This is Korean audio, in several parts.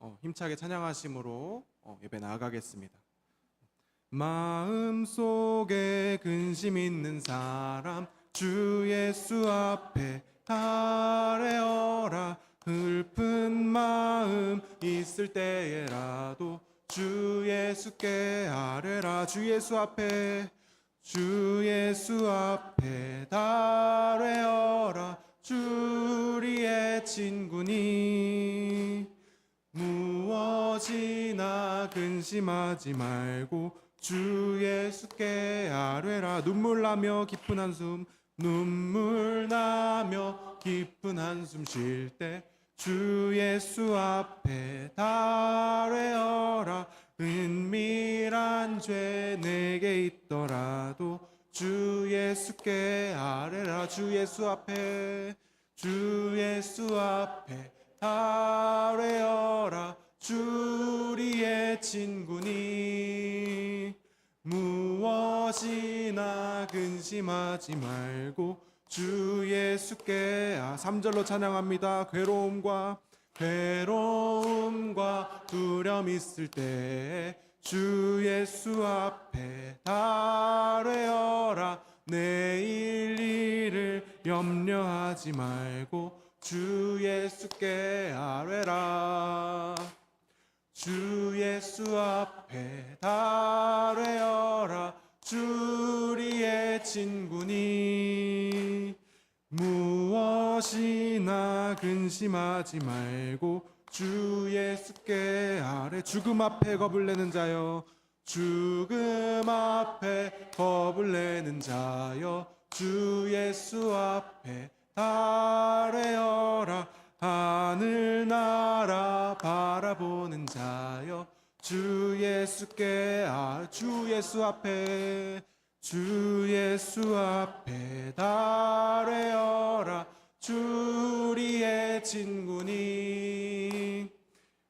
어, 힘차게 찬양하심으로 어, 예배 나아가겠습니다. 마음 속에 근심 있는 사람 주 예수 앞에 아뢰어라. 슬픈 마음 있을 때에라도 주 예수께 아뢰라. 주 예수 앞에 주 예수 앞에 달래어라. 주리의 친구니 근심하지 말고 주 예수께 아뢰라. 눈물 나며 깊은 한숨 눈물 나며 깊은 한숨 쉴 때 주 예수 앞에 달래어라. 은밀한 죄 내게 있더라도 주 예수께 아뢰라. 주 예수 앞에 주 예수 앞에 아뢰어라 주리의 친구니 무엇이나 근심하지 말고 주 예수께 아 3절로 찬양합니다. 괴로움과 괴로움과 두려움 있을 때 주 예수 앞에 달래어라. 내일 일을 염려하지 말고 주 예수께 아뢰라 주 예수 앞에 달래어라. 주리의 친구니. 무엇이나 근심하지 말고 주 예수께 아래 죽음 앞에 겁을 내는 자여. 죽음 앞에 겁을 내는 자여. 주 예수 앞에 달래어라 하늘 나라 바라보는 자여 주 예수께 아, 주 예수 앞에 주 예수 앞에 달래어라. 주리의 친구니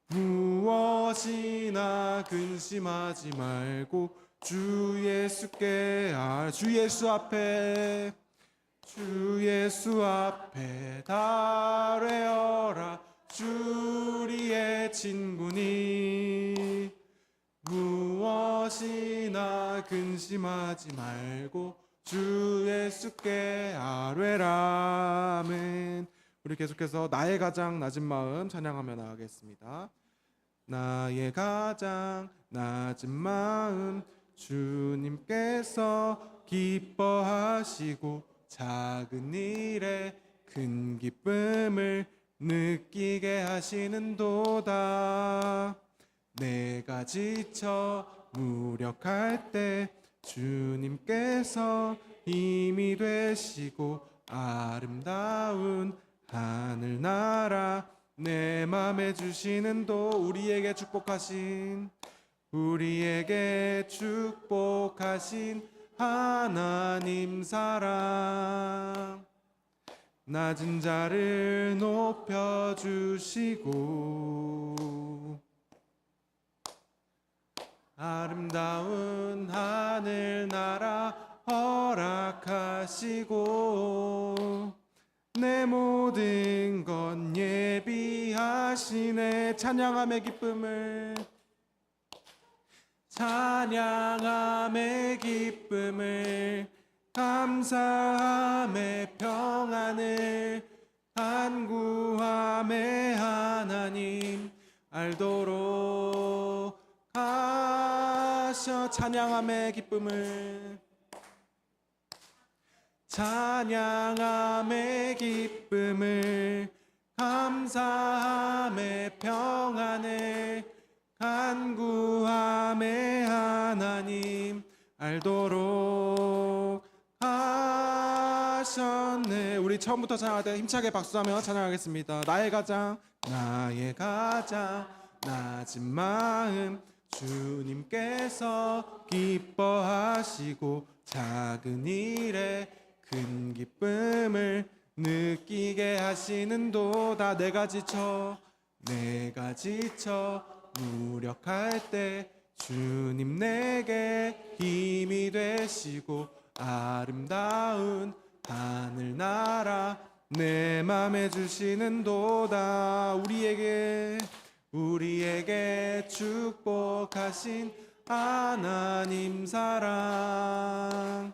무엇이나 근심하지 말고 주 예수께 아, 주 예수 앞에 주 예수 앞에 달래어라. 주리의 친구니. 무엇이나 근심하지 말고 주 예수께 아뢰라. 아멘. 우리 계속해서 나의 가장 낮은 마음 찬양하며 나가겠습니다. 나의 가장 낮은 마음 주님께서 기뻐하시고 작은 일에 큰 기쁨을 느끼게 하시는도다. 내가 지쳐 무력할 때 주님께서 힘이 되시고 아름다운 하늘나라 내 맘에 주시는 도 우리에게 축복하신 우리에게 축복하신 하나님 사랑. 낮은 자를 높여 주시고 아름다운 하늘 나라 허락하시고 내 모든 건 예비하시네. 찬양함의 기쁨을 찬양함의 기쁨을 감사함의 평안을 간구함의 하나님 알도록 하셔. 찬양함의 기쁨을 찬양함의 기쁨을 감사함의 평안을 간구 알도록 하셨네. 우리 처음부터 찬양할 때 힘차게 박수하며 찬양하겠습니다. 나의 가장 나의 가장 낮은 마음 주님께서 기뻐하시고 작은 일에 큰 기쁨을 느끼게 하시는도다. 내가 지쳐 내가 지쳐 무력할 때 주님 내게 힘이 되시고 아름다운 하늘나라 내 맘에 주시는 도다. 우리에게 우리에게 축복하신 하나님 사랑.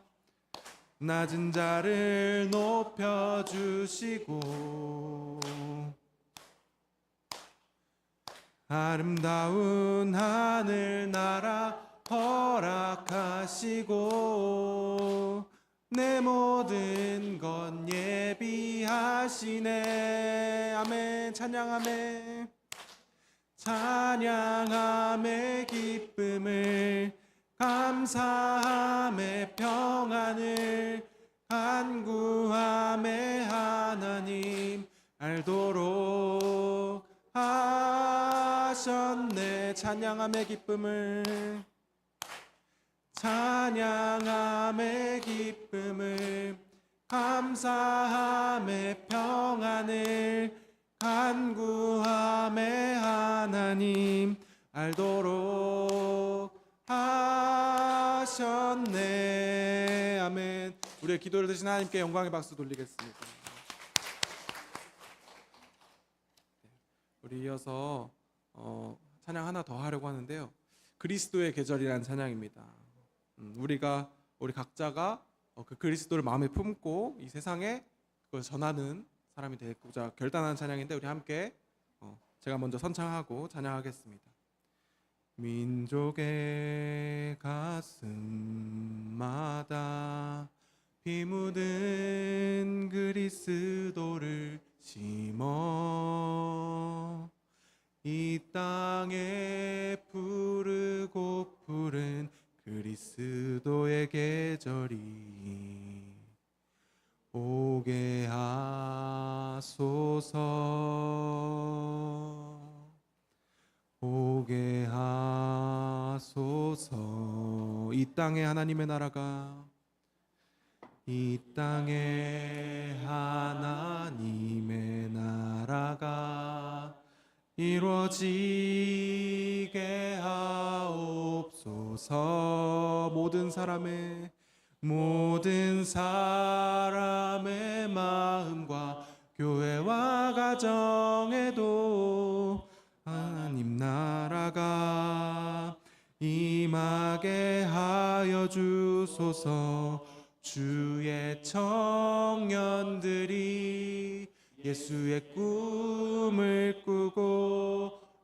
낮은 자를 높여 주시고 아름다운 하늘 나라 허락하시고 내 모든 건 예비하시네. 아멘. 찬양하네 찬양함의 기쁨을 감사함의 평안을 간구함의 하나님 알도록 하셨네. 찬양함의 기쁨을. 찬양함의 기쁨을. 감사함의 평안을 간구함의 하나님 알도록 하셨네. 아멘. 우리의 기도를 드신 하나님께 영광의 박수 돌리겠습니다. 네, 우리 이어서 어, 찬양 하나 더 하려고 하는데요 그리스도의 계절이라는 찬양입니다 음, 우리가 우리 각자가 어, 그 그리스도를 마음에 품고 이 세상에 그걸 전하는 사람이 되고자 결단한 찬양인데 우리 함께 어, 제가 먼저 선창하고 찬양하겠습니다. 민족의 가슴마다 피 묻은 그리스도를 심어 이 땅에 푸르고 푸른 그리스도의 계절이 오게 하소서. 오게 하소서. 이 땅에 하나님의 나라가 이 땅에 하나님의 나라가 이루어지게 하옵소서. 모든 사람의 모든 사람의 마음과 교회와 가정에도 하나님 나라가 임하게 하여 주소서. 주의 청년들이 예수의 꿈을 꾸고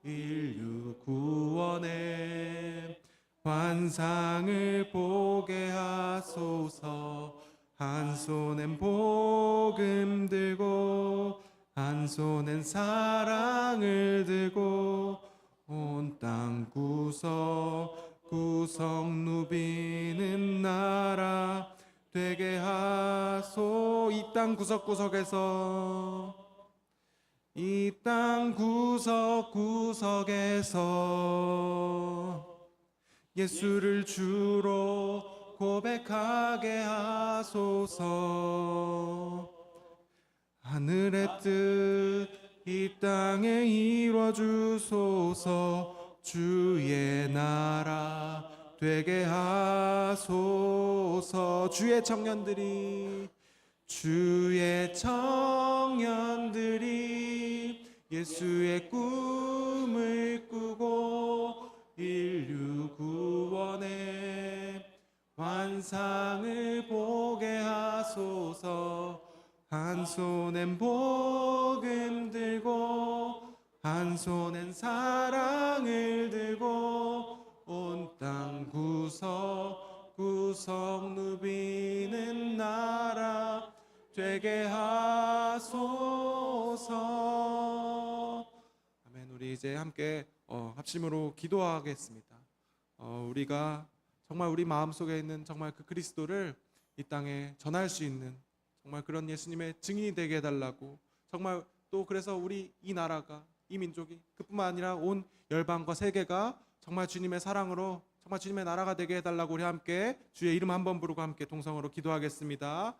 인류 구원의 환상을 보게 하소서. 한 손엔 복음 들고 한 손엔 사랑을 들고 온 땅 구석 구석 누비는 나라 되게 하소. 이 땅 구석구석에서 이 땅 구석구석에서 예수를 주로 고백하게 하소서. 하늘의 뜻 이 땅에 이루어 주소서. 주의 나라 되게 하소서. 주의 청년들이 주의 청년들이 예수의 꿈을 꾸고 인류 구원의 환상을 보게 하소서. 한 손엔 복음 들고 한 손엔 사랑을 들고 온 땅 구석 구석 누비는 나라 되게 하소서. 아멘. 우리 이제 함께 어, 합심으로 기도하겠습니다. 어, 우리가 정말 우리 마음 속에 있는 정말 그 그리스도를 이 땅에 전할 수 있는 정말 그런 예수님의 증인이 되게 해달라고 정말 또 그래서 우리 이 나라가 이 민족이 그뿐만 아니라 온 열방과 세계가 정말 주님의 사랑으로 정말 주님의 나라가 되게 해달라고 우리 함께 주의 이름 한번 부르고 함께 동성으로 기도하겠습니다.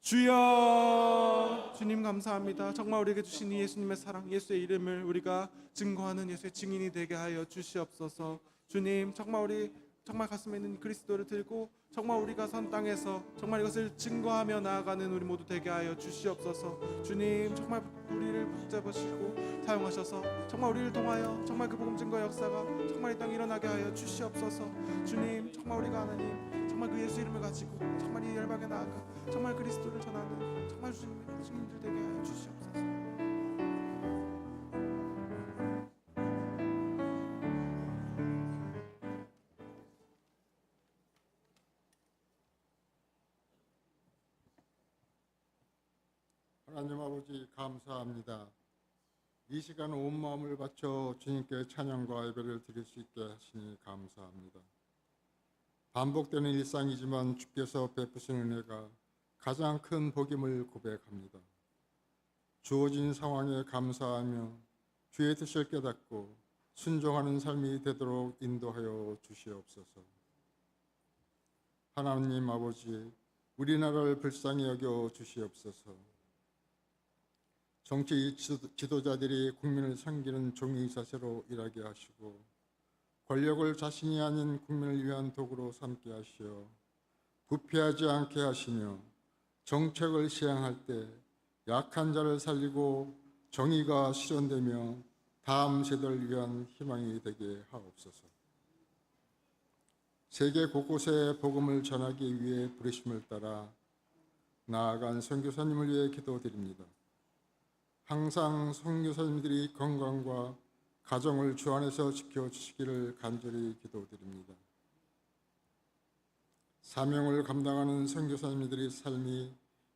주여 주님 감사합니다. 정말 우리에게 주신 이 예수님의 사랑 예수의 이름을 우리가 증거하는 예수의 증인이 되게 하여 주시옵소서. 주님 정말 우리 정말 가슴에 있는 그리스도를 들고 정말 우리가 선 땅에서 정말 이것을 증거하며 나아가는 우리 모두 되게 하여 주시옵소서. 주님 정말 우리를 붙잡으시고 사용하셔서 정말 우리를 통하여 정말 그 복음 증거 역사가 정말 이 땅에 일어나게 하여 주시옵소서. 주님 정말 우리가 하나님 정말 그 예수 이름을 가지고 정말 이 열방에 나아가 정말 그리스도를 전하는 정말 주님의 주님들 되게 하여 주시옵소서. 하나님 아버지 감사합니다. 이 시간 온 마음을 바쳐 주님께 찬양과 예배를 드릴 수 있게 하시니 감사합니다. 반복되는 일상이지만 주께서 베푸시는 은혜가 가장 큰 복임을 고백합니다. 주어진 상황에 감사하며 주의 뜻을 깨닫고 순종하는 삶이 되도록 인도하여 주시옵소서. 하나님 아버지, 우리나라를 불쌍히 여겨 주시옵소서. 정치 지도- 지도자들이 국민을 섬기는 종이 자세로 일하게 하시고 권력을 자신이 아닌 국민을 위한 도구로 삼게 하시어 부패하지 않게 하시며 정책을 시행할 때 약한 자를 살리고 정의가 실현되며 다음 세대를 위한 희망이 되게 하옵소서. 세계 곳곳에 복음을 전하기 위해 부르심을 따라 나아간 선교사님을 위해 기도드립니다. 항상 선교사님들이 건강과 가정을 주 안에서 지켜주시기를 간절히 기도드립니다. 사명을 감당하는 선교사님들의 삶이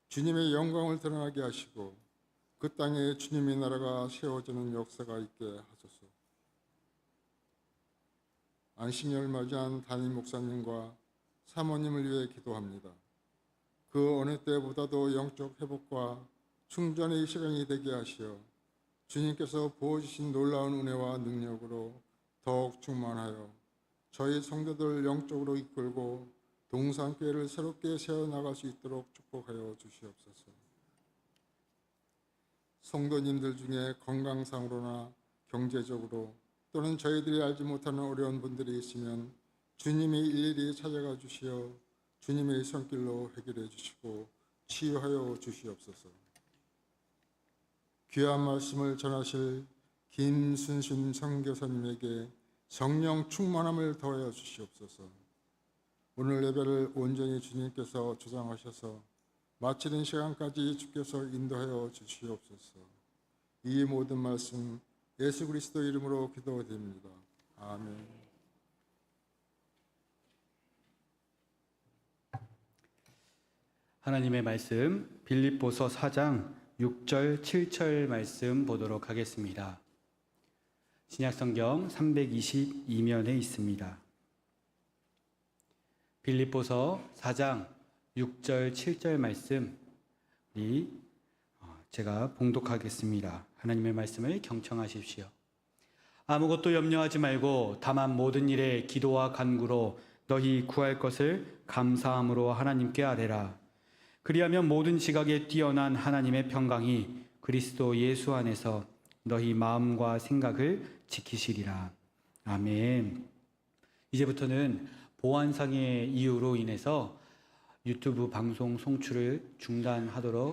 주님의 영광을 드러나게 하시고 그 땅에 주님의 나라가 세워지는 역사가 있게 하소서. 안식년을 맞이한 담임 목사님과 사모님을 위해 기도합니다. 그 어느 때보다도 영적 회복과 충전의 시간이 되게 하시어 주님께서 부어주신 놀라운 은혜와 능력으로 더욱 충만하여 저희 성도들 영적으로 이끌고 동산교회를 새롭게 세워나갈 수 있도록 축복하여 주시옵소서. 성도님들 중에 건강상으로나 경제적으로 또는 저희들이 알지 못하는 어려운 분들이 있으면 주님이 일일이 찾아가 주시어 주님의 손길로 해결해 주시고 치유하여 주시옵소서. 귀한 말씀을 전하실 김순신 선교사님에게 성령 충만함을 더하여 주시옵소서. 오늘 예배를 온전히 주님께서 주장하셔서 마치는 시간까지 주께서 인도하여 주시옵소서. 이 모든 말씀 예수 그리스도 이름으로 기도드립니다. 아멘. 하나님의 말씀 빌립보서 4장 6절 7절 말씀 보도록 하겠습니다. 신약성경 322면에 있습니다. 빌립보서 4장 6절 7절 말씀 우리 어, 제가 봉독하겠습니다. 하나님의 말씀을 경청하십시오. 아무것도 염려하지 말고 다만 모든 일에 기도와 간구로 너희 구할 것을 감사함으로 하나님께 아뢰라. 그리하면 모든 지각에 뛰어난 하나님의 평강이 그리스도 예수 안에서 너희 마음과 생각을 지키시리라. 아멘. 이제부터는 보안상의 이유로 인해서 유튜브 방송 송출을 중단하도록